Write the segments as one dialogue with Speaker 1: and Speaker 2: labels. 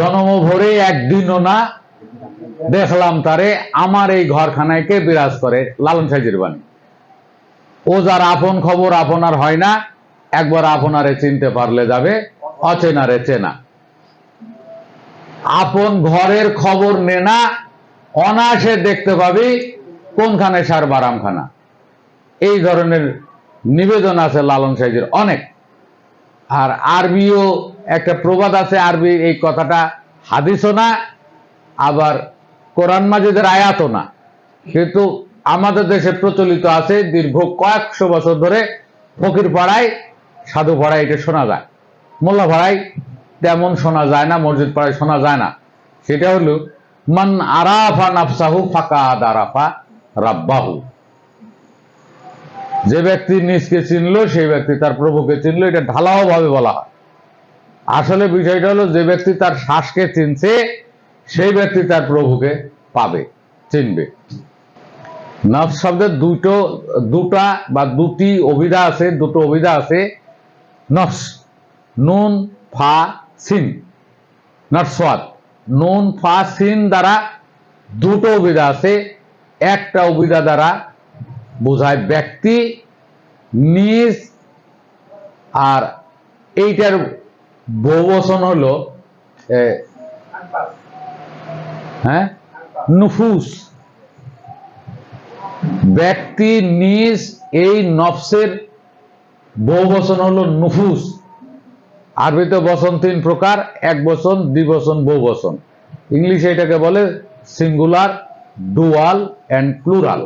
Speaker 1: জন্ম ভরে একদিনও না দেখলাম তারে আমার এই ঘরখানায় কে বিরাজ করে, লালন সাইজির বাণী। ও যার আপন খবর আপনার হয় না, একবার আপনারে চিনতে পারলে যাবে, অচেনারে চেনা। আপন ঘরের খবর নে না, অনায়াসে দেখতে পাবি কোনখানে সার বারামখানা। এই ধরনের নিবেদন আছে লালন সাইজের অনেক। আর আরবিও একটা প্রবাদ আছে আরবি, এই কথাটা হাদিসও না, আবার কোরআন মাজিদের আয়াতও না। কিন্তু আমাদের দেশে প্রচলিত আছে, দীর্ঘ কয়েকশো বছর ধরে ফকির পাড়ায়, সাধু পাড়ায় এটা শোনা যায়। মোল্লা পাড়ায় তেমন শোনা যায় না, মসজিদ পাড়ায় শোনা যায় না। সেটা হলো, মান আরাফা নাফসাহু ফাঁকা দারাফা রাব্বাহু। যে ব্যক্তি নিজকে চিনলো, সেই ব্যক্তি তার প্রভুকে চিনলো, এটা ঢালাও ভাবে বলা হয়। আসলে বিষয়টা হলো, যে ব্যক্তি তার শ্বাসকে চিনছে, সেই ব্যক্তি তার প্রভুকে পাবে, চিনবে। নফস শব্দের দুটো, দুটা বা দুটি অভিধা আছে, দুটো অভিধা আছে, নফস, নুন, ফা, সিন। নটসওয়াদ নুন, ফা, সিন দ্বারা দুটো অভিধা আছে, একটা অভিধা দ্বারা বোঝায় ব্যক্তি, নিজ আর এইটার বহুবচন হলো হ্যাঁ নুফুস। ব্যক্তি নিজ এই নফসের বহুবচন হলো নুফুস। আরবিতে বচন তিন প্রকার, এক বচন দ্বিবচন বহুবচন ইংলিশে এটাকে বলে সিঙ্গুলার, ডুয়াল, অ্যান্ড প্লুরাল।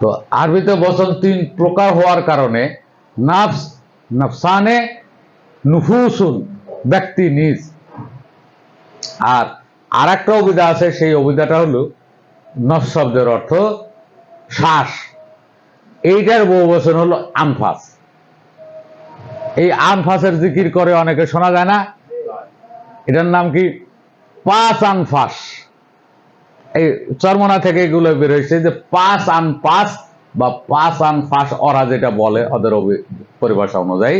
Speaker 1: তো আরবিতে বচন তিন প্রকার হওয়ার কারণে, নাফস, নফসানে নুফুসুন, ব্যক্তি নিজ। আর আর একটা অভিধা আছে, সেই অভিধাটা হলো নফ শব্দের অর্থ শ্বাস। এইটার বহু বচন হলো আনফাস। এই আনফাসের জিকির করে অনেকে শোনা যায় না। এটার নাম কি? পাঁচ আনফাস। এই চর্মনা থেকে এগুলো বের হয়েছে যে পাঁচ আন পাস বা পাঁচ আনফাস ওরা যেটা বলে ওদের পরিভাষা অনুযায়ী।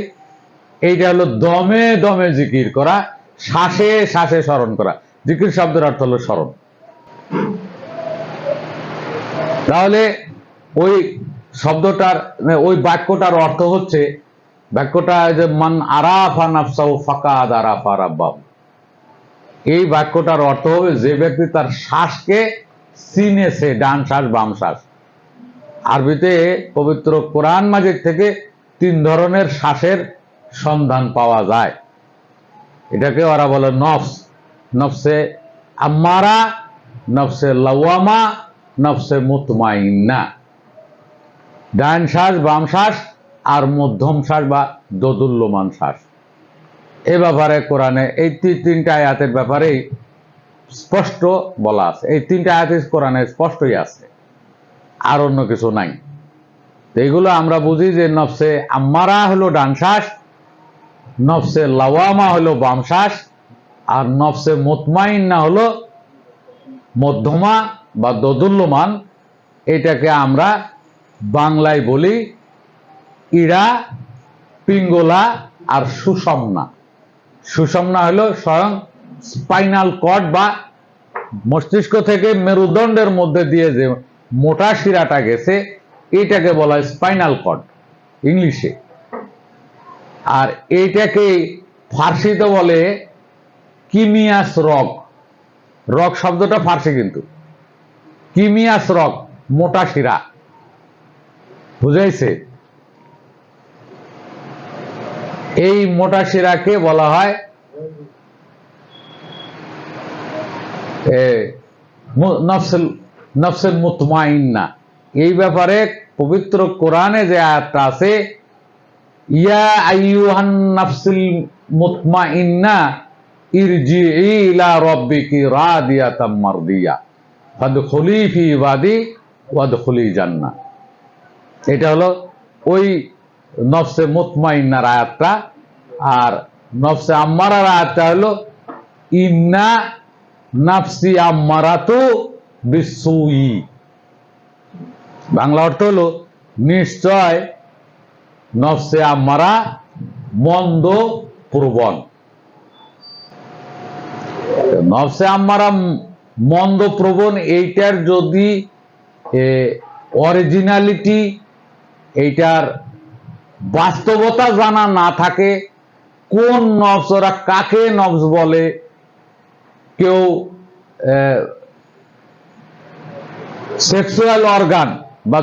Speaker 1: এইটা হলো দমে দমে জিকির করা, শ্বাসে শ্বাসে স্মরণ করা। জিকির শব্দের অর্থ হলো স্মরণ। তাহলে ওই শব্দটার মানে ওই বাক্যটার অর্থ হচ্ছে, বাক্যটা যে মান আরাফা নাফসাউ ফাকাদ আরাফা রাব্বাহু। এই বাক্যটার অর্থ হবে যে ব্যক্তি তার শ্বাসকে চিনেছে ডান শ্বাস, বাম শ্বাস। আরবিতে পবিত্র কোরআন মাজিদ থেকে তিন ধরনের শ্বাসের সন্ধান পাওয়া যায়। এটাকে ওরা বলে নফস। নফসে আম্মারা, নফসে লাওয়ামা, নফসে মুতমাইন্না। ডান শ্বাস, বাম শ্বাস, আর মধ্যম শ্বাস বা দোদুল্যমান শ্বাস। এ ব্যাপারে কোরআনে এই তিনটা আয়াতের ব্যাপারেই স্পষ্ট বলা আছে। এই তিনটা আয়াত কোরআনে স্পষ্টই আছে। আর অন্য কিছু নাই। এইগুলো আমরা বুঝি যে নফসে আম্মারা হলো ডান শ্বাস নফসে লাওয়ামা হলো বাম শ্বাস, আর নফসে মুতমাইন্না হলো মধ্যমা বা দোদুল্যমান। এটাকে আমরা বাংলায় বলি ইরা, পিঙ্গলা আর সুষমনা। সুষমনা হলো স্বয়ং স্পাইনাল কর্ড বা মস্তিষ্ক থেকে মেরুদণ্ডের মধ্যে দিয়ে যে মোটা শিরাটা গেছে, এটাকে বলা হয় স্পাইনাল কর্ড ইংলিশে। আর এইটাকে ফার্সিতে বলে কিমিয়াস রক। রক শব্দটা ফার্সি কিন্তু। কিমিয়াস রক, মোটা শিরা। বুঝাইছে? এই মোটা শিরাকে বলা হয় নফসুল নফসুল মুতমাইন্না। এই ব্যাপারে পবিত্র কোরআনে যে আয়াতটা আছে ইয়া আইয়ুহান নাফসুল মুতমাইন্না ইরজিই ইলা রাব্বিকি রাদিয়াতাম মারদিয়া। ফাদখুলি ফি ইবাদি ওয়াদখুলি জান্নাহ। এটা হলো ওই নফসে মুতমাইন্নার আয়াতটা আর নফসে আম্মারার আয়াতটা হলো ইন্না নাফসি আম্মারাতু বিসুই বাংলা অর্থ হলো নিশ্চয় নফসে আম্মারা মন্দ প্রবণ নফসে আম্মারা মন্দ প্রবণ, এইটার যদি অরিজিনালিটি এইটার বাস্তবতা জানা না থাকে, কোন নফস ওরা কাকে নফস বলে, কেউ সেক্সুয়াল অর্গান বা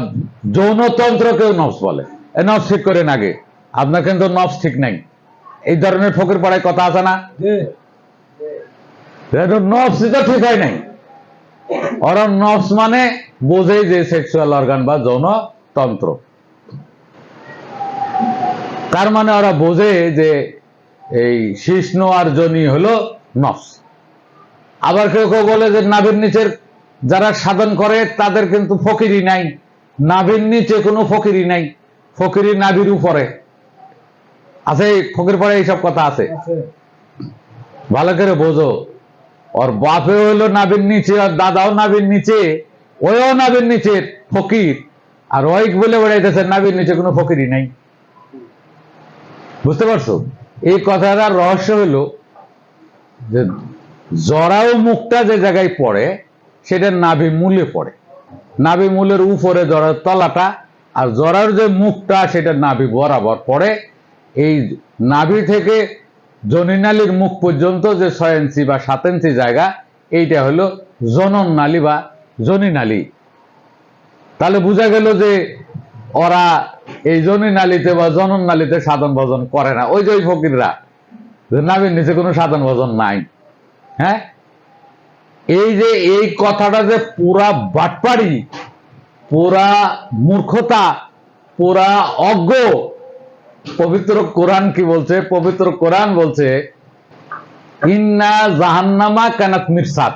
Speaker 1: যৌনতন্ত্র কেউ নফস বলে। এ নফস ঠিক করেন আগে। আপনার কিন্তু নফস ঠিক নাই। এই ধরনের ফকির পড়ায় কথা আছে না? তো ঠিক হয় নাই। ওরা নফস মানে বোঝে যে সেক্সুয়াল অর্গান বা যৌনতন্ত্র। তার মানে ওরা বোঝে যে এই শিষ্ণ আর জনি হলো নফস। আবার কেউ কেউ বলে যে নাভির নিচের যারা সাধন করে তাদের কিন্তু ফকিরি নাই। নাভির নিচে কোনো ফকিরি নাই। ফকিরি নাবির উপরে। আছে? ফকির পরে এইসব কথা আছে? ভালো করে বোঝো। ওর বাপে হইল নাভির নিচে আর দাদাও নাভির নিচে ওইও নাভির নিচে ফকির। আর ওই বলে বেড়াইতেছে নাভির নিচে কোনো ফকিরই নাই। বুঝতে পারছ? এই কথাটার রহস্য হলো যে জরাও মুখটা যে জায়গায় পড়ে সেটা নাভি মূলে পড়ে। নাভি মূলের উপরে জরার তলাটা আর জরার যে মুখটা সেটা নাভি বরাবর পড়ে, এই নাভি থেকে জনিনালীর মুখ পর্যন্ত যে ছয় ইঞ্চি বা সাত ইঞ্চি জায়গা, এইটা হলো জনন নালী বা জনিনালী। তাহলে বোঝা গেল যে ওরা এই জনি নালীতে বা জনন নালীতে সাধন ভজন করে না। ওই যে ওই ফকিররা নাভির নিচে কোনো সাধন ভজন নাই। হ্যাঁ? এই যে, এই কথাটা যে পুরা বাটপাড়ি পুরা মূর্খতা, পুরা অজ্ঞ। পবিত্র কোরআন কি বলছে? পবিত্র কোরআন বলছে, ইন্না জাহান্নামা কানাত মিরসাদ।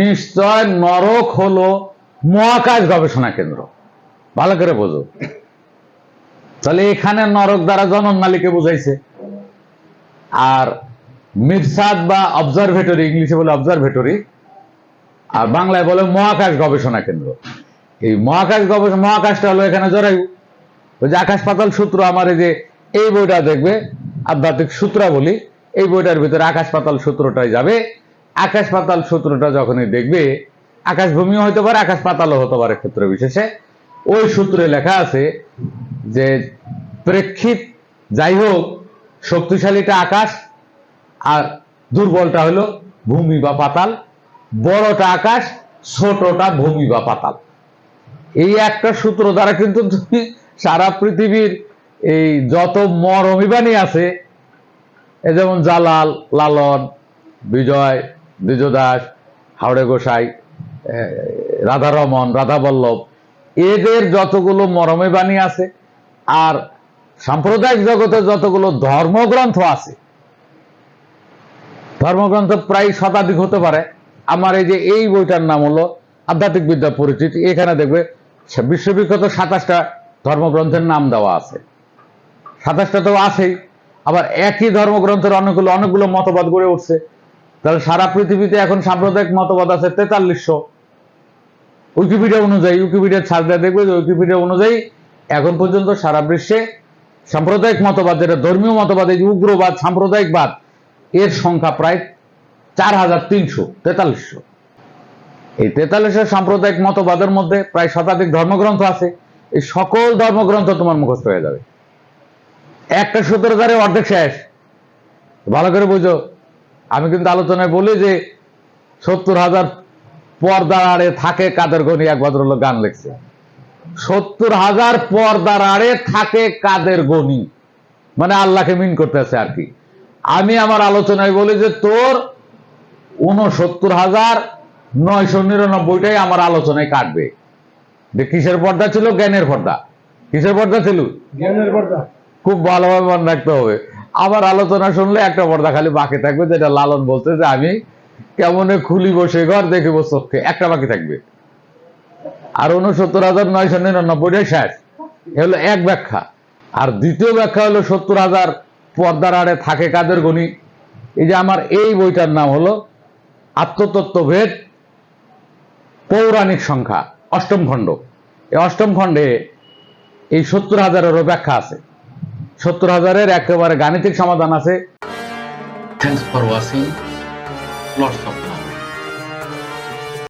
Speaker 1: নিশ্চয় নরক হলো মহাকাশ গবেষণা কেন্দ্র। ভালো করে বোঝো। তাহলে এখানে নরক দ্বারা জনন মালিকে বুঝাইছে। আর মিরসাদ বা অবজারভেটরি, ইংলিশে বলে অবজারভেটরি আর বাংলায় বলে মহাকাশ গবেষণা কেন্দ্র। এই মহাকাশ গবেষণা, মহাকাশটা হলো এখানে জরায়ু ওই যে আকাশ পাতাল সূত্র আমার এই যে, এই বইটা দেখবে, আধ্যাত্মিক সূত্রাবলী, এই বইটার ভিতরে আকাশ পাতাল সূত্রটাই যাবে। আকাশ পাতাল সূত্রটা যখনই দেখবে, আকাশ ভূমিও হতে পারে, আকাশ পাতালও হতে পারে ক্ষেত্র বিশেষে। ওই সূত্রে লেখা আছে যে, প্রেক্ষিত যাই হোক, শক্তিশালীটা আকাশ আর দুর্বলটা হলো ভূমি বা পাতাল। বড়টা আকাশ, ছোটটা ভূমি বা পাতাল। এই একটা সূত্র দ্বারা কিন্তু তুমি সারা পৃথিবীর এই যত মর আছে, এ যেমন জালাল, লালন, বিজয় দ্বিজদাস হাওড়ে গোসাই রাধারমন রাধাবল্লভ এদের যতগুলো মরমে বাণী আছে আর সাম্প্রদায়িক জগতে যতগুলো ধর্মগ্রন্থ আছে, ধর্মগ্রন্থ প্রায় শতাধিক হতে পারে আমার এই যে এই বইটার নাম হলো আধ্যাত্মিক বিদ্যা পরিচিতি। এখানে দেখবে বিশ্ববিখ্যাত সাতাশটা ধর্মগ্রন্থের নাম দেওয়া আছে। সাতাশটা তো আছেই। আবার একই ধর্মগ্রন্থের অনেকগুলো অনেকগুলো মতবাদ গড়ে উঠছে। তাহলে সারা পৃথিবীতে এখন সাম্প্রদায়িক মতবাদ আছে তেতাল্লিশশো। উইকিপিডিয়া অনুযায়ী উইকিপিডিয়ার ছাড় দেওয়া দেখবে যে উইকিপিডিয়া অনুযায়ী এখন পর্যন্ত সারা বিশ্বে সাম্প্রদায়িক মতবাদ, যেটা ধর্মীয় মতবাদ, এই উগ্রবাদ, সাম্প্রদায়িকবাদ, এর সংখ্যা প্রায় চার হাজার তিনশো, তেতাল্লিশশো। এই সাম্প্রদায়িক মতবাদের মধ্যে প্রায় শতাধিক ধর্মগ্রন্থ আছে। এই সকল ধর্মগ্রন্থ তোমার মুখস্থ হয়ে যাবে। একটা সূত্র অর্ধেক শেষ। ভালো করে বুঝো। আমি কিন্তু আলোচনায় বলি যে সত্তর হাজার পর্দার আড়ে থাকে কাদের গনি, এক ভদ্রলোক গান লিখছে। সত্তর হাজার পর্দার আড়ে থাকে কাদের গনি। মানে আল্লাহকে মিন করতেছে আর কি। আমি আমার আলোচনায় বলি যে তোর উনসত্তর হাজার নয়শো নিরানব্বইটাই আমার আলোচনায় কাটবে। যে কিসের পর্দা ছিল? জ্ঞানের পর্দা। কিসের পর্দা ছিল?
Speaker 2: জ্ঞানের পর্দা।
Speaker 1: খুব ভালোভাবে মনে রাখতে হবে। আমার আলোচনা শুনলে একটা পর্দা খালি বাকি থাকবে যেটা লালন বলতে যে আমি কেমন খুলি বসে ঘর দেখিব চোখে। একটা বাকি থাকবে। আর উনসত্তর হাজার নয়শো নিরানব্বইটাই শেষ। এ হলো এক ব্যাখ্যা। আর দ্বিতীয় ব্যাখ্যা হলো সত্তর হাজার পর্দার আড়ে থাকে কাদের গণি? এই যে আমার এই বইটার নাম হলো আত্মতত্ত্বভেদ, পৌরাণিক সংখ্যা, অষ্টম খণ্ড। এই অষ্টম খণ্ডে এই সত্তর হাজারেরও ব্যাখ্যা আছে। সত্তর হাজারের একেবারে গাণিতিক সমাধান আছে।
Speaker 3: Thanks for watching.
Speaker 1: Lots of